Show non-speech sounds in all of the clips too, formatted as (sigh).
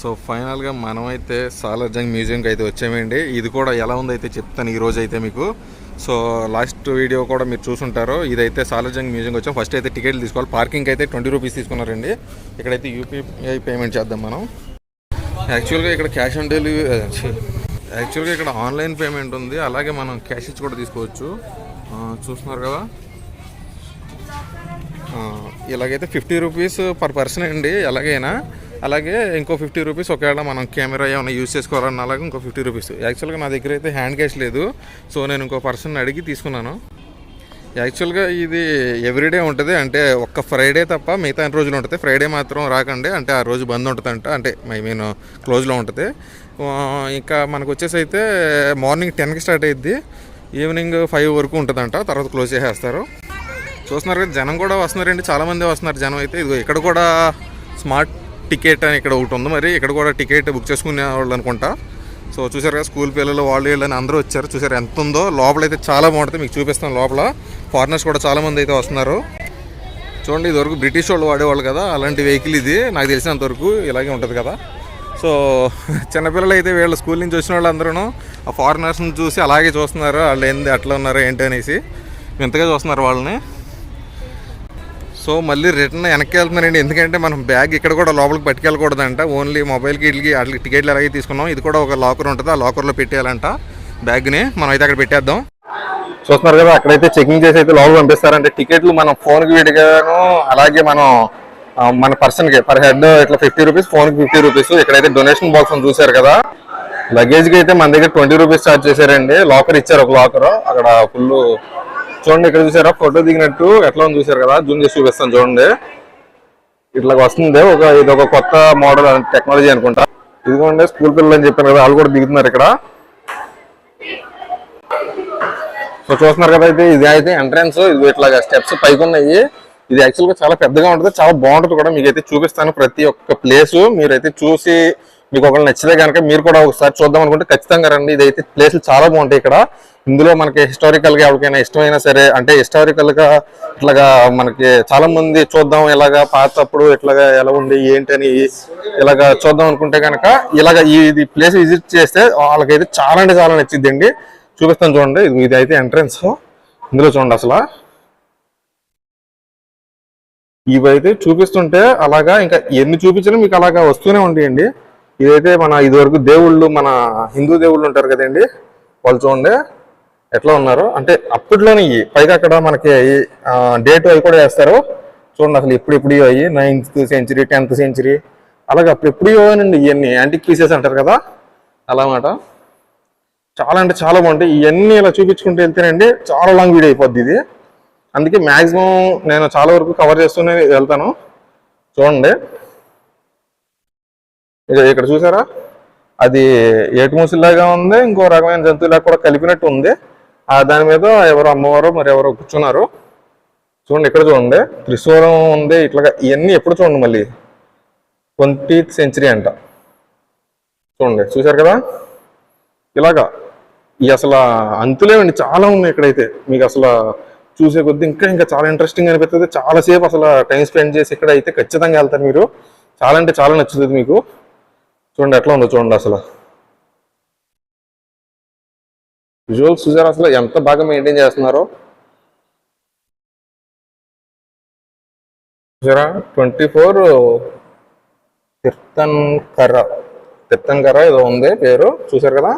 So ఫైనల్గా మనమైతే సాలార్జంగ్ మ్యూజియంకి అయితే వచ్చామండి. ఇది కూడా ఎలా ఉందైతే అయితే చెప్తాను ఈ అయితే మీకు. సో లాస్ట్ వీడియో కూడా మీరు చూసుంటారు ఇదైతే సాలార్జంగ్ మ్యూజియంకి వచ్చాం. ఫస్ట్ అయితే టికెట్లు తీసుకోవాలి. పార్కింగ్ అయితే ట్వంటీ రూపీస్ తీసుకున్నారండి. ఇక్కడైతే యూపీఐ పేమెంట్ చేద్దాం మనం. యాక్చువల్గా ఇక్కడ క్యాష్ ఆన్ డెలివరీ యాక్చువల్గా ఇక్కడ ఆన్లైన్ పేమెంట్ ఉంది. అలాగే మనం క్యాష్ ఇచ్చి కూడా తీసుకోవచ్చు. చూస్తున్నారు కదా? ఇలాగైతే ఫిఫ్టీ రూపీస్ పర్ పర్సన్ అండి. ఎలాగైనా అలాగే ఇంకో ఫిఫ్టీ రూపీస్ ఒకవేళ మనం కెమెరా ఏమైనా యూజ్ చేసుకోవాలన్న అలాగే ఇంకో ఫిఫ్టీ రూపీస్. యాక్చువల్గా నా దగ్గర అయితే హ్యాండ్ క్యాష్ లేదు. సో నేను ఇంకో పర్సన్ అడిగి తీసుకున్నాను. యాక్చువల్గా ఇది ఎవ్రీడే ఉంటుంది. అంటే ఒక్క ఫ్రైడే తప్ప మిగతా అన్ని రోజులు ఉంటుంది? ఫ్రైడే మాత్రం రాకండి. అంటే ఆ రోజు బంద్ ఉంటుందంట. అంటే ఐ మీన్ క్లోజ్లో ఉంటుంది. ఇంకా మనకు వచ్చేసి అయితే మార్నింగ్ టెన్కి స్టార్ట్ అయ్యిద్ది ఈవినింగ్ ఫైవ్ వరకు ఉంటుందంట. తర్వాత క్లోజ్ చేసేస్తారు. చూస్తున్నారు కదా జనం కూడా వస్తున్నారండి. చాలామంది వస్తున్నారు. జనం అయితే ఇదిగో ఇక్కడ కూడా స్మార్ట్ టికెట్ అని ఇక్కడ ఒకటి ఉంది. మరి ఇక్కడ కూడా టికెట్ బుక్ చేసుకునే వాళ్ళు అనుకుంటా. సో చూసారు కదా స్కూల్ పిల్లలు వాళ్ళు వీళ్ళని అందరూ వచ్చారు. చూసారు ఎంత ఉందో. లోపల అయితే చాలా బాగుంటుంది. మీకు చూపిస్తాను లోపల. ఫారినర్స్ కూడా చాలామంది అయితే వస్తున్నారు. చూడండి ఇదివరకు బ్రిటిష్ వాళ్ళు వాడేవాళ్ళు కదా. అలాంటి వెహికల్ ఇది. నాకు తెలిసినంత వరకు ఇలాగే ఉంటుంది కదా. సో చిన్నపిల్లలు అయితే వీళ్ళ స్కూల్ నుంచి వచ్చిన వాళ్ళందరూ ఆ ఫారినర్స్ని చూసి అలాగే చూస్తున్నారు. వాళ్ళు ఏంది అట్లా ఉన్నారు ఏంటి అనేసి. వింతగా చూస్తున్నారు వాళ్ళని. సో మళ్ళీ రిటర్న్ వెనక్కి వెళ్తున్నారండి ఎందుకంటే మనం బ్యాగ్ ఇక్కడ కూడా లోపలికి పట్టుకెళ్ళకూడదంట. ఓన్లీ మొబైల్కి వీటికి వాటికి టికెట్లు ఎలాగే తీసుకున్నాం ఇది కూడా ఒక లాకర్ ఉంటుంది. ఆ లాకర్లో పెట్టేయాలంట బ్యాగ్ని. మనం అయితే అక్కడ పెట్టేద్దాం. చూస్తున్నారు కదా అక్కడైతే చెకింగ్ చేసి అయితే లోపల పంపిస్తారంటే టికెట్లు మనం ఫోన్కి వీడిగాను అలాగే మనం మన పర్సన్కి పర్ హెడ్ ఇట్లా ఫిఫ్టీ రూపీస్ ఫోన్కి ఫిఫ్టీ రూపీస్ ఇక్కడైతే డొనేషన్ బాక్స్ అని చూశారు కదా. లగేజ్కి అయితే మన దగ్గర ట్వంటీ రూపీస్ ఛార్జ్ చేశారండి. లాకర్ ఇచ్చారు ఒక లాకర్ అక్కడ ఫుల్ చూడండి ఇక్కడ చూసారా? ఫోటో దిగినట్టు ఎట్లా ఉంది చూసారు కదా? జూమ్ చేసి చూపిస్తాను చూడండి. ఇట్లా వస్తుంది ఒక ఇది ఒక కొత్త మోడల్ టెక్నాలజీ అనుకుంటా. ఇదిగోండి స్కూల్ పిల్లలు అని చెప్పాను కదా వాళ్ళు కూడా దిగుతున్నారు ఇక్కడ. సో చూస్తున్నారు కదా అయితే ఇది అయితే ఎంట్రన్స్ ఇది ఇట్లా స్టెప్స్ పైకి ఉన్నాయి. ఇది యాక్చువల్గా చాలా పెద్దగా ఉంటుంది చాలా బాగుంటుంది కూడా. మీకు అయితే చూపిస్తాను ప్రతి ఒక్క ప్లేస్ మీరైతే చూసి మీకు ఒకళ్ళు నచ్చితే కనుక మీరు కూడా ఒకసారి చూద్దాం అనుకుంటే ఖచ్చితంగా రండి. ఇదైతే ప్లేసులు చాలా బాగుంటాయి ఇక్కడ. ఇందులో మనకి హిస్టారికల్గా ఎవరికైనా ఇష్టమైనా సరే అంటే హిస్టారికల్గా ఇట్లాగా మనకి చాలా మంది చూద్దాం ఇలాగా పాతప్పుడు ఇట్లాగా ఎలా ఉంది ఏంటి అని ఇలాగా చూద్దాం అనుకుంటే కనుక ఇలాగ ఈ ప్లేస్ విజిట్ చేస్తే వాళ్ళకైతే చాలా అంటే చాలా నచ్చిద్దండి. చూపిస్తాను చూడండి ఇది ఇది అయితే ఎంట్రన్స్ ఇందులో చూడండి అసలు. ఇవైతే చూపిస్తుంటే అలాగా ఇంకా ఎన్ని చూపించినా మీకు అలాగా వస్తూనే ఉంటాయండి. ఇదైతే మన ఇదివరకు దేవుళ్ళు మన హిందూ దేవుళ్ళు ఉంటారు కదండి. వాళ్ళు చూడండి. ఎట్లా ఉన్నారు? అంటే అప్పట్లోనే ఇవి పైగా అక్కడ మనకి డేట్ అవి కూడా వేస్తారు. చూడండి అసలు ఎప్పుడు ఎప్పుడు అయ్యి నైన్త్ సెంచరీ టెన్త్ సెంచరీ అలాగే అప్పుడు ఎప్పుడు ఇవ్వనండి ఇవన్నీ యాంటిక్ పీసెస్ అంటారు కదా? అలా మాట చాలా అంటే చాలా బాగుంటాయి. ఇవన్నీ ఇలా చూపించుకుంటూ వెళ్తేనండి చాలా లాంగ్ వీడియో అయిపోద్ది ఇది. అందుకే మ్యాక్సిమం నేను చాలా వరకు కవర్ చేస్తూనే వెళ్తాను. చూడండి. ఇక ఇక్కడ చూసారా? అది ఏటుమూసిలాగా ఉంది ఇంకో రకమైన జంతువులాగా కూడా కలిపినట్టు ఉంది. దాని మీద ఎవరు అమ్మవారు మరి ఎవరో కూర్చున్నారు. చూడండి ఇక్కడ చూడండి. త్రిశూలం ఉంది ఇట్లాగా ఇవన్నీ ఎప్పుడు చూడండి మళ్ళీ? ట్వంటీత్ సెంచరీ అంట. చూడండి చూసారు కదా? ఇలాగా ఈ అసలు అంతులేమండి చాలా ఉన్నాయి ఇక్కడైతే. మీకు అసలు చూసే కొద్ది ఇంకా ఇంకా చాలా ఇంట్రెస్టింగ్ అనిపిస్తుంది. చాలాసేపు అసలు టైం స్పెండ్ చేసి ఇక్కడ అయితే ఖచ్చితంగా వెళ్తారు మీరు. చాలా అంటే చాలా నచ్చుతుంది మీకు. చూడండి ఎట్లా ఉందో చూడండి అసలు. విజువల్స్ చూసారు అసలు? ఎంత బాగా మెయింటైన్ చేస్తున్నారో? చూసారా? ట్వంటీ ఫోర్ తిర్తన్ కర్ర తిర్తన్ కర్ర ఏదో ఉంది పేరు. చూసారు కదా?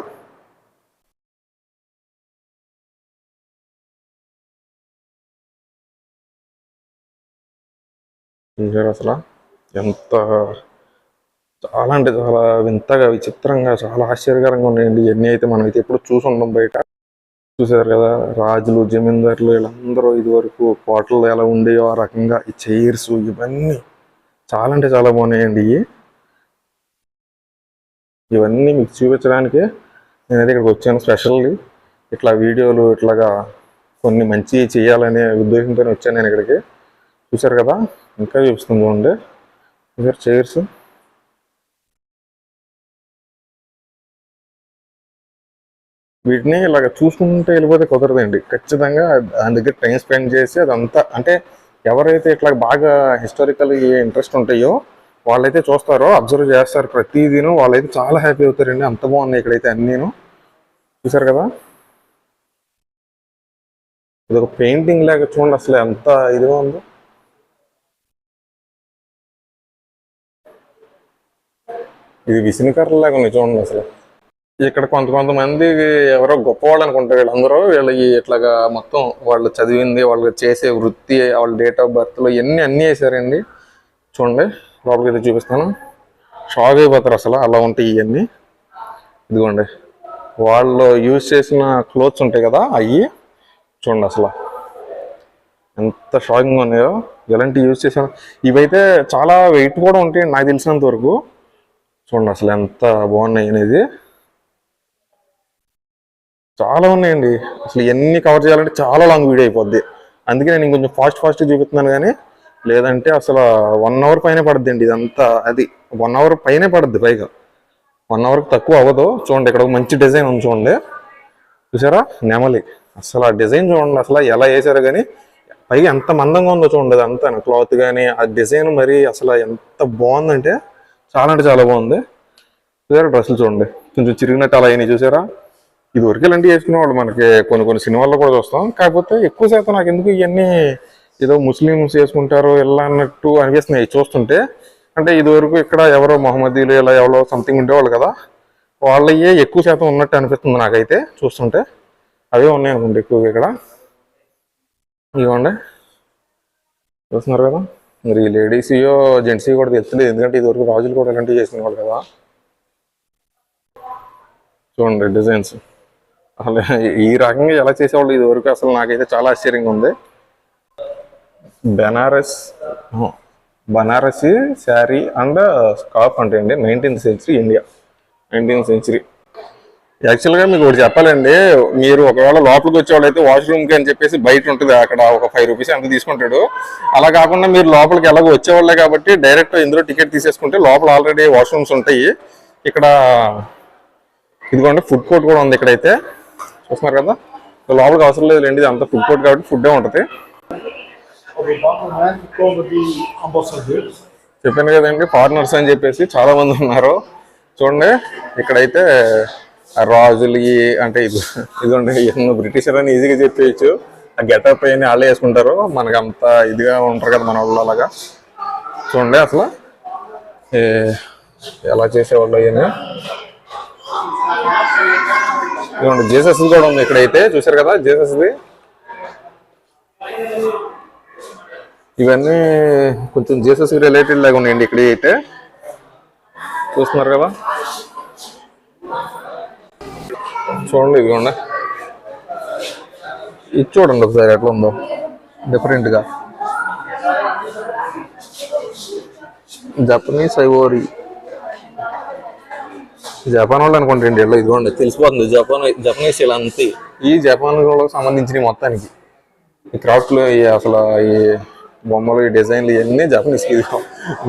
చూసారు అసలు? ఎంత చాలా అంటే చాలా వింతగా విచిత్రంగా చాలా ఆశ్చర్యకరంగా ఉన్నాయండి. ఇవన్నీ అయితే మనం అయితే ఎప్పుడు చూసి బయట. చూసారు కదా రాజులు జమీందారులు వీళ్ళందరూ ఇదివరకు కోటలు ఎలా ఉండేవో ఆ రకంగా ఈ చైర్స్ ఇవన్నీ చాలా అంటే చాలా బాగున్నాయండి. ఇవి ఇవన్నీ మీకు చూపించడానికి నేనైతే ఇక్కడికి వచ్చాను స్పెషల్లీ. ఇట్లా వీడియోలు ఇట్లాగా కొన్ని మంచి చేయాలనే ఉద్దేశంతో వచ్చాను నేను ఇక్కడికి. చూసారు కదా ఇంకా చూపిస్తుంది చూడండి. చూసారు చైర్స్? వీటిని ఇలాగ చూసుకుంటూ వెళ్ళిపోతే కుదరదండి. ఖచ్చితంగా దాని దగ్గర టైం స్పెండ్ చేసి అదంతా అంటే ఎవరైతే ఇట్లా బాగా హిస్టారికల్ ఇంట్రెస్ట్ ఉంటాయో వాళ్ళైతే చూస్తారో అబ్జర్వ్ చేస్తారు ప్రతిదీను. వాళ్ళైతే చాలా హ్యాపీ అవుతారండి. అంత బాగున్నాయి ఇక్కడైతే అన్నీను. చూసారు కదా? ఇది ఒక పెయింటింగ్ లాగా చూడండి అసలు ఎంత ఇదిగా ఉందో. ఇది విసినకర్రలాగా ఉంది చూడండి అసలు. ఇక్కడ కొంత కొంతమంది ఎవరో గొప్పవాళ్ళు అనుకుంటారు వీళ్ళందరూ. వీళ్ళు ఇట్లాగా మొత్తం వాళ్ళు చదివింది వాళ్ళు చేసే వృత్తి వాళ్ళ డేట్ ఆఫ్ బర్త్లో ఇవన్నీ అన్నీ వేసారండి. చూడండి లోపలికి అయితే చూపిస్తాను. షాక్ అయిపోతారు అసలు అలా ఉంటాయి ఇవన్నీ ఇదిగోండి వాళ్ళు యూజ్ చేసిన క్లోత్స్ ఉంటాయి కదా అవి చూడండి అసలు. ఎంత షాకింగ్ ఉన్నాయో. ఎలాంటి యూజ్ చేసాను ఇవైతే చాలా వెయిట్ కూడా ఉంటాయి నాకు తెలిసినంత వరకు. చూడండి అసలు ఎంత బాగున్నాయి అనేది. చాలా ఉన్నాయండి. అసలు ఎన్ని కవర్ చేయాలంటే చాలా లాంగ్ వీడియో అయిపోద్ది. అందుకే నేను ఇంకొంచెం ఫాస్ట్ ఫాస్ట్ చూపిస్తున్నాను కానీ లేదంటే అసలు వన్ అవర్ పైన పడుద్ది అండి ఇదంతా. అది వన్ అవర్ పైనే పడుద్ది పైగా. వన్ అవర్కి తక్కువ అవ్వదు. చూడండి ఇక్కడ ఒక మంచి డిజైన్ ఉంది చూడండి. చూసారా? నెమలి. అసలు ఆ డిజైన్ చూడండి అసలు ఎలా వేసారో కానీ పైగా ఎంత మందంగా ఉందో చూడండి అది అంతా క్లాత్ కానీ ఆ డిజైన్ మరి అసలు ఎంత బాగుందంటే చాలా అంటే చాలా బాగుంది. చూసారా డ్రెస్సులు చూడండి. కొంచెం చిరిగినట్టు అలా అయినాయి చూసారా? ఇది వరకు ఇలాంటివి వేసుకునేవాళ్ళు మనకి కొన్ని కొన్ని సినిమాల్లో కూడా చూస్తాం. కాకపోతే ఎక్కువ శాతం నాకు ఎందుకు ఇవన్నీ ఏదో ముస్లిమ్స్ వేసుకుంటారు ఇలా అన్నట్టు అనిపిస్తున్నాయి చూస్తుంటే అంటే ఇది వరకు ఇక్కడ ఎవరో మహమ్మదీలు ఇలా ఎవరో సంథింగ్ ఉండేవాళ్ళు కదా వాళ్ళయ్యే ఎక్కువ శాతం ఉన్నట్టు అనిపిస్తుంది నాకైతే చూస్తుంటే. అవే ఉన్నాయి అనుకుంటే ఎక్కువగా ఇక్కడ. ఇవ్వండి చూస్తున్నారు కదా? మరి లేడీస్ జెంట్స్ కూడా తెలుస్తుంది. ఎందుకంటే ఇది వరకు రాజులు కూడా ఇలాంటివి చేసుకునేవాళ్ళు కదా. చూడండి డిజైన్స్. అసలు ఈ రకంగా ఎలా చేసేవాళ్ళు ఇది వరకు అసలు నాకైతే చాలా ఆశ్చర్యంగా ఉంది. బెనారస్ బనారసి శారీ అండ్ స్కార్ఫ్ అంటే అండి nineteenth century India. Nineteenth century. యాక్చువల్గా మీకు ఒకటి చెప్పాలండి మీరు ఒకవేళ లోపలికి వచ్చేవాళ్ళు అయితే వాష్రూమ్కి అని చెప్పేసి బయట ఉంటుంది అక్కడ ఒక ఫైవ్ రూపీస్ ఎంత తీసుకుంటాడు. అలా కాకుండా మీరు లోపలికి ఎలాగో వచ్చేవాళ్ళే కాబట్టి డైరెక్ట్ ఇందులో టికెట్ తీసేసుకుంటే లోపల ఆల్రెడీ వాష్రూమ్స్ ఉంటాయి. ఇక్కడ ఇదిగోండి ఫుడ్ కోర్ట్ కూడా ఉంది ఇక్కడైతే. చూస్తున్నారు కదా. లోపలికి అవసరం లేదు లేండి ఇది అంతా ఫుడ్ కోర్ట్ కాబట్టి ఫుడ్డే ఉంటుంది. చెప్పాను కదండి ఫారినర్స్ అని చెప్పేసి చాలా మంది ఉన్నారు. చూడండి ఇక్కడైతే రాజులు అంటే ఇది ఇదిగోండి ఎన్నో బ్రిటిషర్ అని ఈజీగా చెప్పేయచ్చు. ఆ గెటప్ అయిన వాళ్ళే వేసుకుంటారు. మనకు అంత ఇదిగా ఉంటారు కదా మన వాళ్ళు అలాగా. చూడండి అసలు. ఎలా చేసేవాళ్ళు అవన్నీ ఇదిగోండి జీసస్ కూడా ఉంది ఇక్కడైతే. చూసారు కదా జీసస్ది? ఇవన్నీ కొంచెం జీసస్ రిలేటెడ్ లాగా ఉన్నాయండి ఇక్కడ అయితే. చూస్తున్నారు కదా? చూడండి ఇదిగోండి. ఇది చూడండి ఒకసారి ఎట్లా ఉందో. డిఫరెంట్గా జపనీస్ ఐవోరీ జపాన్ వాళ్ళు అనుకుంటా ఇండియాలో ఇదిగోండి. తెలిసిపోతుంది. జపాన్ జపనీస్ ఇలా అంతే ఈ జపాన్ వాళ్ళకి సంబంధించిన మొత్తానికి. ఈ క్రాఫ్ట్లు అసలు ఈ బొమ్మలు ఈ డిజైన్లు ఇవన్నీ జపనీస్ ఇది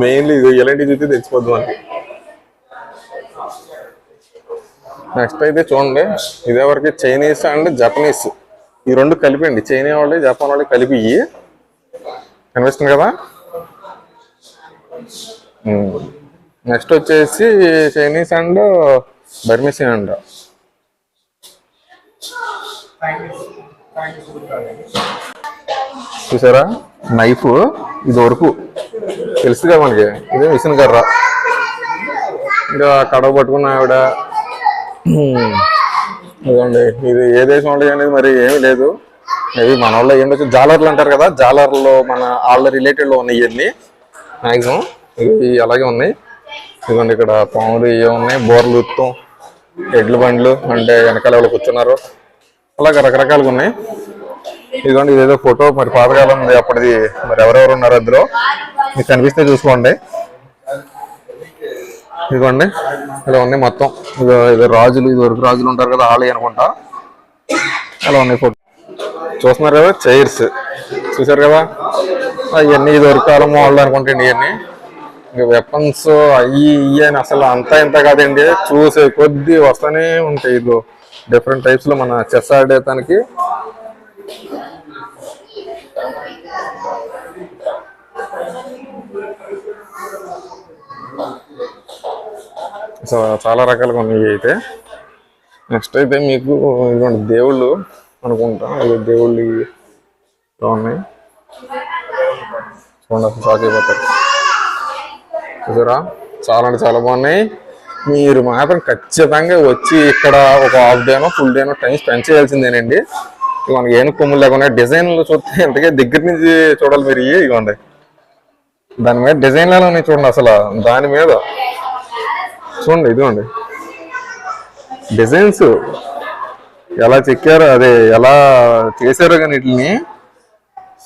మెయిన్లీ ఇది ఎలాంటివి చూస్తే తెలిసిపోద్ది మనకి. నెక్స్ట్ అయితే చూడండి. ఇదే వరకు చైనీస్ అండ్ జపనీస్. ఈ రెండు కలిపండి చైనా వాళ్ళు జపాన్ వాళ్ళు కలిపి కనిపిస్తుంది కదా? నెక్స్ట్ వచ్చేసి చైనీస్ అండ్ బర్మిసిన్ అండ్ చూసారా? నైఫ్ ఇది వరకు తెలుసు కదా మనకి? ఇదే మిషన్ కర్ర. ఇంకా కడవ పట్టుకున్న ఆవిడ. హ్మ్. ఇది ఏ దేశం వాళ్ళకి అనేది మరి ఏమీ లేదు. ఇవి మన వాళ్ళు ఏం జాలర్లు అంటారు కదా జాలర్లో మన వాళ్ళ రిలేటెడ్లో ఉన్నాయి ఇవన్నీ. మ్యాక్సిమం ఇవి అలాగే ఉన్నాయి. ఇదిగోండి ఇక్కడ పాములు ఇవి ఉన్నాయి బోర్లు ఉత్తం ఎడ్ల బండ్లు అంటే వెనకాల ఎవరు కూర్చున్నారు. అలాగే రకరకాలుగా ఉన్నాయి. ఇదిగోండి ఇదేదో ఫోటో మరి పాతకాలం ఉంది అప్పటిది మరి ఎవరెవరు ఉన్నారు అందులో. మీకు కనిపిస్తే చూసుకోండి. ఇదిగోండి ఇలా ఉన్నాయి మొత్తం. ఇదో ఇదో రాజులు ఇది వరకు రాజులు ఉంటారు కదా ఆలయ అనుకుంటా. అలా ఉన్నాయి ఫోటో. చూస్తున్నారు కదా చైర్స్. చూసారు కదా? అవన్నీ ఇదివరకు కాలం వాళ్ళు అనుకుంటాండి ఇవన్నీ. వెపన్స్ అయ్యి ఇవి అని అసలు అంతా ఇంత కాదండి. చూసే కొద్ది వస్తూనే ఉంటాయి ఇదో డిఫరెంట్ టైప్స్లో మన చెస్ ఆడేదానికి. సో చాలా రకాలుగా ఉన్నాయి అయితే. నెక్స్ట్ అయితే మీకు ఇటువంటి దేవుళ్ళు అనుకుంటా. ఇది దేవుళ్ళు ఉన్నాయి చూడండి అసలు షాక్ అయిపోతారు. చూసారా? చాలా అంటే చాలా బాగున్నాయి. మీరు మాత్రం ఖచ్చితంగా వచ్చి ఇక్కడ ఒక హాఫ్ డేనో ఫుల్ డేనో టైం స్పెండ్ చేయాల్సిందేనండి. మనకి ఏం కొమ్ములు లేకుండా డిజైన్లు చూస్తే ఇంతకే దగ్గర నుంచి చూడాలి మీరు ఇవ్వండి దాని మీద డిజైన్లు ఉన్నాయి చూడండి అసలు దాని మీద. చూడండి ఇదిగోండి. డిజైన్స్ ఎలా చెక్కారో అదే ఎలా చేశారో కానీ వీటిని.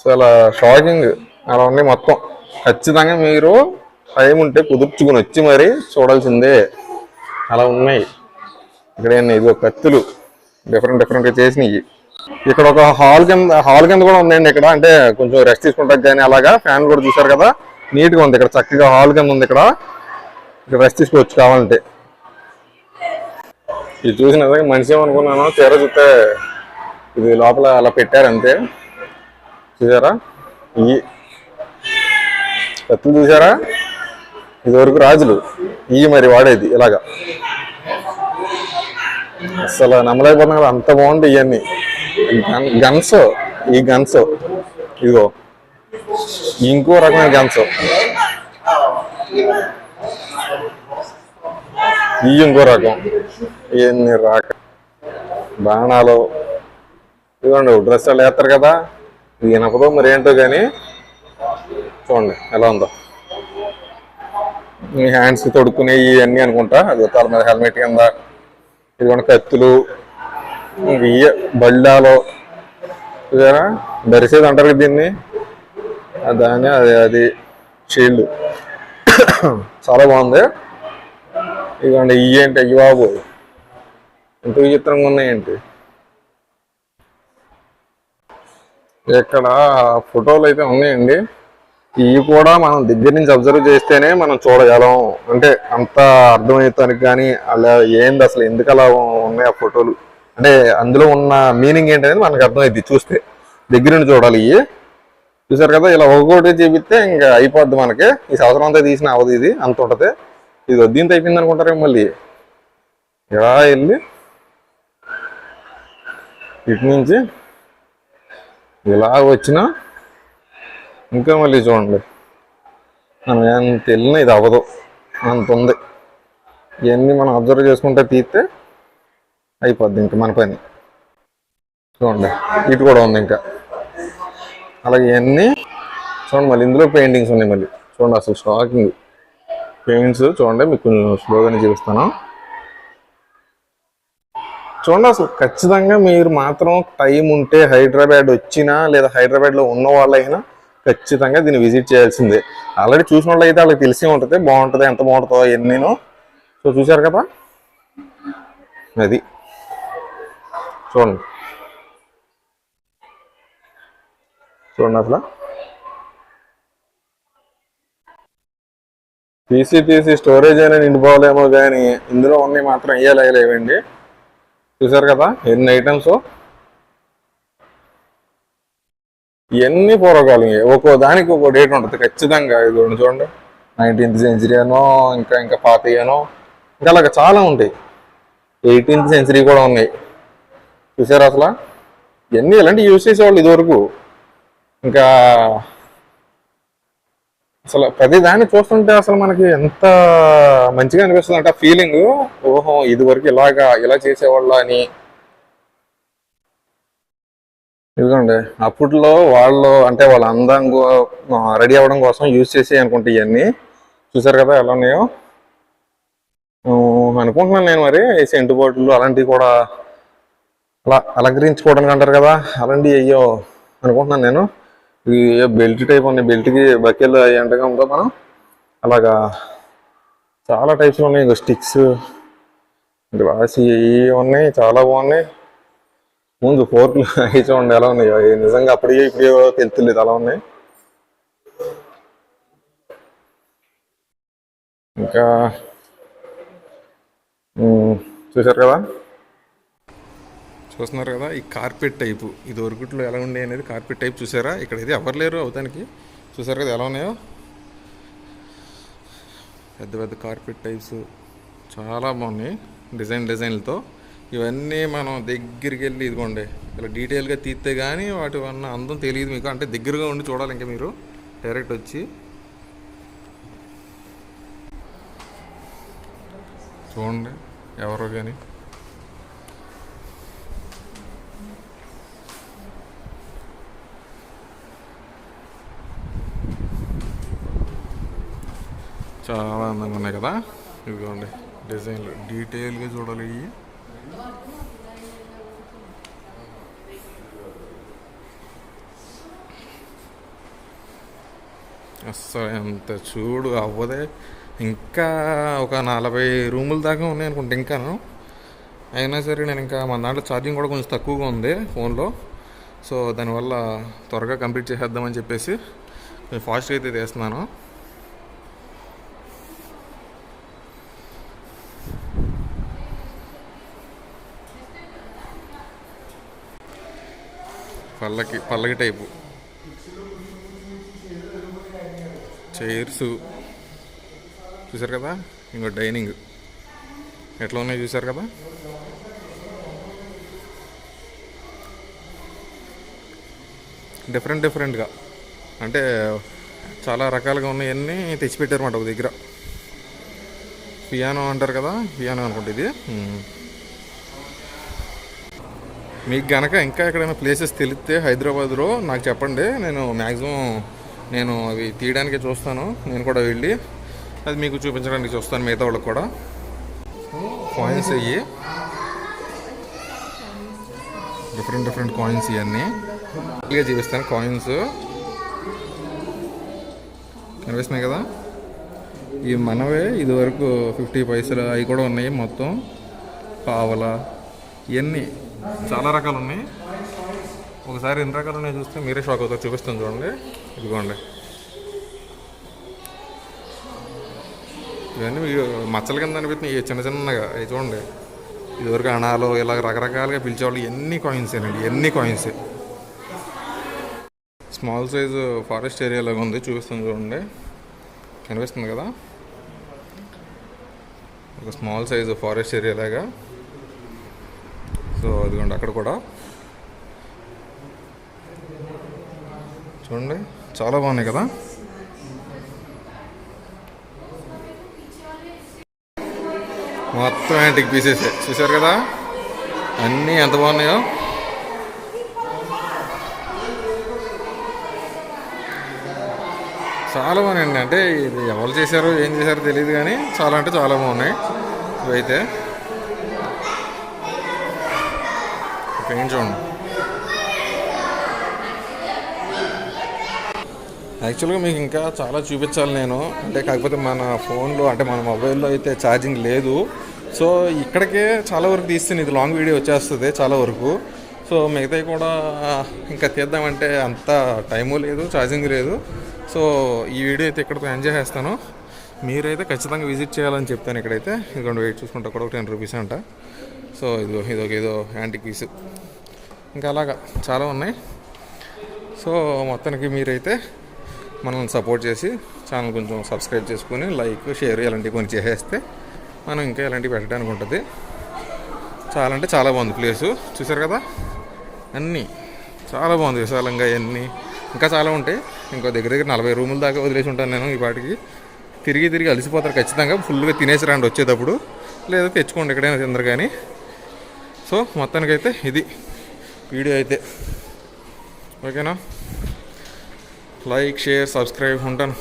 చాలా షాకింగ్ అలా ఉన్నాయి మొత్తం. ఖచ్చితంగా మీరు టైం ఉంటే కుదుర్చుకుని వచ్చి మరి చూడాల్సిందే. అలా ఉన్నాయి. ఇక్కడ ఇది కత్తులు. డిఫరెంట్ డిఫరెంట్గా చేసినవి ఇక్కడ ఒక హాల్ కింద హాల్ కింద కూడా ఉందండి ఇక్కడ. అంటే కొంచెం రెస్ట్ తీసుకుంటానికి కానీ అలాగా ఫ్యాన్ కూడా చూసారు కదా. నీట్గా ఉంది ఇక్కడ. చక్కగా హాల్ కింద ఉంది ఇక్కడ. ఇక్కడ రెస్ట్ తీసుకోవచ్చు కావాలంటే. ఇది చూసిన మనిషి ఏమనుకున్నాను తీర చూస్తే ఇది లోపల అలా పెట్టారు అంతే. చూసారా? ఇవి కత్తులు చూసారా? ఇదివరకు రాజులు ఇవి మరి వాడేది ఇలాగా. అసలు నమ్మలేకపోతున్నా కదా అంత బాగుంటాయి ఇవన్నీ గన్స్ ఈ గన్స్ ఇదిగో. ఇంకో రకమైన గన్స్. ఈ ఇంకో రకం. ఇవన్నీ రాక బాణాలు. ఇదిగోండి డ్రెస్ వాళ్ళు వేస్తారు కదా. ఇది వినపదో మరి ఏంటో కానీ చూడండి ఎలా ఉందో. మీ హ్యాండ్స్ తొడుక్కునే ఇవన్నీ అనుకుంటా. అది తల మీద హెల్మెట్ కింద ఇదిగోండి కత్తులు ఇయ్య బళ్ళాలో. చూసారా దరిసేది అంటారు కదా దీన్ని? దాన్ని అది అది షీల్డ్ చాలా బాగుంది. ఇదిగోండి ఇవి ఏంటి? అయ్యి బాబు. ఎంత విచిత్రంగా ఉన్నాయేంటి ఇక్కడ ఫోటోలు అయితే ఉన్నాయండి. ఇవి కూడా మనం దగ్గర నుంచి అబ్జర్వ్ చేస్తేనే మనం చూడగలం. అంటే అంత అర్థమవుతానికి కానీ అలా ఏంది అసలు ఎందుకు అలా ఉన్నాయి ఆ ఫోటోలు? అంటే అందులో ఉన్న మీనింగ్ ఏంటనేది మనకు అర్థమైంది చూస్తే. దగ్గర నుండి చూడాలి ఇవి. చూసారు కదా ఇలా ఒక్కొక్కటి చూపిస్తే ఇంకా అయిపోద్ది మనకి. ఈ సంవత్సరం అంతా తీసిన అవధి ఇది అంత ఉంటుంది. ఇది వద్దీంత అయిపోయింది అనుకుంటారు మళ్ళీ. ఇలా వెళ్ళి ఇటు నుంచి ఇలా వచ్చినా ఇంకా మళ్ళీ చూడండి. మనం ఎంత వెళ్ళినా ఇది అవ్వదు. అంత ఉంది. ఇవన్నీ మనం అబ్జర్వ్ చేసుకుంటే తీస్తే అయిపోద్ది ఇంకా మన పని. చూడండి. ఇటు కూడా ఉంది ఇంకా. అలాగే ఇవన్నీ చూడండి మళ్ళీ ఇందులో పెయింటింగ్స్ ఉన్నాయి మళ్ళీ. చూడండి అసలు షాకింగ్ పెయింట్స్ చూడండి మీకు కొంచెం స్లోగానే చూపిస్తాను. చూడండి అసలు ఖచ్చితంగా మీరు మాత్రం టైం ఉంటే హైదరాబాద్ వచ్చినా లేదా హైదరాబాద్లో ఉన్న వాళ్ళైనా ఖచ్చితంగా దీన్ని విజిట్ చేయాల్సిందే. ఆల్రెడీ చూసిన వాళ్ళు అయితే వాళ్ళకి తెలిసే ఉంటుంది బాగుంటుంది ఎంత బాగుంటుందో ఎన్నీను సో చూశారు కదా? అది. చూడండి. చూడండి అసలు. తీసి తీసి స్టోరేజ్ అయినా నిండిపోవాలేమో కానీ ఇందులో ఉన్నాయి మాత్రం అయ్యేలా లేవండి. చూసారు కదా? ఎన్ని ఐటమ్స్ ఇవన్నీ పూర్వకాలం ఒక్కో దానికి ఒక్కో డేట్ ఉంటుంది. ఖచ్చితంగా ఇది చూడండి. నైన్టీన్త్ సెంచరీ అనో ఇంకా ఇంకా పాతయ్యనో ఇంకా అలాగ చాలా ఉంటాయి. ఎయిటీన్త్ సెంచరీ కూడా ఉన్నాయి. చూసారు అసలు? ఇవన్నీ ఇలాంటివి యూజ్ చేసేవాళ్ళు ఇదివరకు? ఇంకా అసలు ప్రతి దాన్ని చూస్తుంటే అసలు మనకి ఎంత మంచిగా అనిపిస్తుంది అంటే ఆ ఫీలింగ్ ఓహో ఇది వరకు ఇలాగా ఇలా చేసేవాళ్ళ అని ఇదిగోండి అప్పట్లో వాళ్ళు అంటే వాళ్ళ అందంగా రెడీ అవ్వడం కోసం యూజ్ చేసి అనుకుంటే ఇవన్నీ చూసారు కదా ఎలా ఉన్నాయో? అనుకుంటున్నాను నేను మరి సెంటు బాటిల్ అలాంటివి కూడా అలా అలంకరించుకోవడానికి అంటారు కదా అలాంటివి అయ్యో అనుకుంటున్నాను నేను. బెల్ట్ టైప్ ఉన్నాయి బెల్ట్కి బకెల్ ఎంటగా ఉందో మనం? అలాగా చాలా టైప్స్లో ఉన్నాయి ఇంకా స్టిక్స్ రాసి ఇవి ఉన్నాయి చాలా బాగున్నాయి. ముందు ఫోర్క్లు (laughs) అవి చూడండి ఎలా ఉన్నాయో? నిజంగా అప్పుడే ఇప్పుడే తెలుతులేదు అలా ఉన్నాయి? ఇంకా చూసారు చూశారు కదా? చూస్తున్నారు కదా ఈ కార్పెట్ టైపు. ఇది ఒరుగుట్లో ఎలా ఉండే అనేది కార్పెట్ టైప్ చూసారా? ఇక్కడ అయితే ఎవరు లేరు అవుతానికి. చూసారు కదా ఎలా ఉన్నాయో? పెద్ద పెద్ద కార్పెట్ టైప్స్. చాలా బాగున్నాయి డిజైన్ డిజైన్లతో. ఇవన్నీ మనం దగ్గరికి వెళ్ళి ఇదిగోండి ఇలా డీటెయిల్గా తీస్తే కానీ వాటి వల్ల అందం తెలియదు మీకు. అంటే దగ్గరగా ఉండి చూడాలి ఇంకా మీరు. డైరెక్ట్ వచ్చి. చూడండి ఎవరో కానీ చాలా అందంగా ఉన్నాయి కదా. ఇదిగోండి డిజైన్లు డీటెయిల్గా చూడాలి. ఇవి అస్సలు ఎంత చూడు అవ్వదే. ఇంకా ఒక నలభై రూముల దాకా ఉన్నాయి అనుకుంటా ఇంకాను అయినా సరే నేను ఇంకా మన దాంట్లో ఛార్జింగ్ కూడా కొంచెం తక్కువగా ఉంది ఫోన్లో. సో దానివల్ల త్వరగా కంప్లీట్ చేసేద్దామని చెప్పేసి కొంచెం ఫాస్ట్గా అయితే తీస్తున్నాను పల్లకి పల్లకి టైపు. చైర్స్. చూసారు కదా? ఇంకో డైనింగ్. ఎట్లా ఉన్నాయి చూసారు కదా? డిఫరెంట్ డిఫరెంట్గా. అంటే చాలా రకాలుగా ఉన్నాయన్నీ తెచ్చిపెట్టారన్నమాట ఒక దగ్గర. పియానో అంటారు కదా? పియానో అనుకుంటుంది ఇది. మీకు గనక ఇంకా ఎక్కడైనా ప్లేసెస్ తెలిస్తే హైదరాబాద్లో నాకు చెప్పండి. నేను మ్యాక్సిమం నేను అవి తీయడానికి చూస్తాను. నేను కూడా వెళ్ళి అది మీకు చూపించడానికి చూస్తాను మిగతా వాళ్ళకి కూడా. కాయిన్స్ అయ్యి డిఫరెంట్ డిఫరెంట్ కాయిన్స్ ఇవన్నీ. క్లియర్గా చూపిస్తాను కాయిన్స్ కనిపిస్తున్నాయి కదా? ఇవి మనవే ఇదివరకు ఫిఫ్టీ పైసలు అవి కూడా ఉన్నాయి మొత్తం. పావల ఇవన్నీ. చాలా రకాలు ఉన్నాయి. ఒకసారి ఎన్ని రకాలు ఉన్నాయో చూస్తే మీరే షాక్ అవుతారు. చూపిస్తాను చూడండి. ఇదిగోండి. ఇవన్నీ మీకు మచ్చల కింద అనిపిస్తున్నాయి. చిన్న చిన్నగా. అవి చూడండి. ఇదివరకు అణాలు ఇలా రకరకాలుగా పిలిచేవాళ్ళు ఎన్ని కాయిన్సేనండి ఎన్ని కాయిన్స్ స్మాల్ సైజు ఫారెస్ట్ ఏరియాలాగా ఉంది. చూపిస్తాను చూడండి. కనిపిస్తుంది కదా? ఒక స్మాల్ సైజు ఫారెస్ట్ ఏరియా లాగా. సో అదిగోండి అక్కడ కూడా. చూడండి చాలా బాగున్నాయి కదా. మొత్తం యాంటిక్ పీసెస్ చూసారు కదా? అన్నీ ఎంత బాగున్నాయో? చాలా బాగున్నాయండి. అంటే ఇది ఎవరు చేశారో ఏం చేశారో తెలియదు కానీ చాలా అంటే చాలా బాగున్నాయి. ఇవైతే పెయింట్ చూడండి యాక్చువల్గా మీకు ఇంకా చాలా చూపించాలి నేను. అంటే కాకపోతే మన ఫోన్లో అంటే మన మొబైల్లో అయితే ఛార్జింగ్ లేదు. సో ఇక్కడికే చాలా వరకు తీస్తుంది ఇది లాంగ్ వీడియో వచ్చేస్తుంది చాలా వరకు. సో మిగతావి కూడా ఇంకా తీద్దామంటే అంత టైము లేదు ఛార్జింగ్ లేదు. సో ఈ వీడియో అయితే ఇక్కడితో ఎంజాయ్ చేస్తాను మీరైతే ఖచ్చితంగా విజిట్ చేయాలని చెప్తాను ఇక్కడైతే. ఇదిగోండి వెయిట్ చూసుకుంటా. కూడా ఒక టెన్ రూపీస్ అంట. సో ఇదిగో ఇదొక ఏదో యాంటిక్ పీస్. ఇంకా అలాగా చాలా ఉన్నాయి. సో మొత్తానికి మీరైతే మనల్ని సపోర్ట్ చేసి ఛానల్ కొంచెం సబ్స్క్రైబ్ చేసుకొని లైక్ షేర్ ఇలాంటివి కొన్ని చేసేస్తే మనం ఇంకా ఇలాంటివి పెట్టడానికి ఉంటుంది. చాలా అంటే చాలా బాగుంది ప్లేసు. చూసారు కదా? అన్నీ చాలా బాగుంది విశాలంగా అవన్నీ ఇంకా చాలా ఉంటాయి. ఇంకో దగ్గర దగ్గర నలభై రూముల దాకా వదిలేసి ఉంటాను నేను ఈ పాటికి. తిరిగి తిరిగి అలసిపోతారు ఖచ్చితంగా. ఫుల్గా తినేసి రండి వచ్చేటప్పుడు. లేదా తెచ్చుకోండి ఎక్కడైనా తిందరు కానీ సో మొత్తానికైతే ఇది వీడియో అయితే. ఓకేనా? లైక్ షేర్ సబ్స్క్రైబ్ ఉంటాను.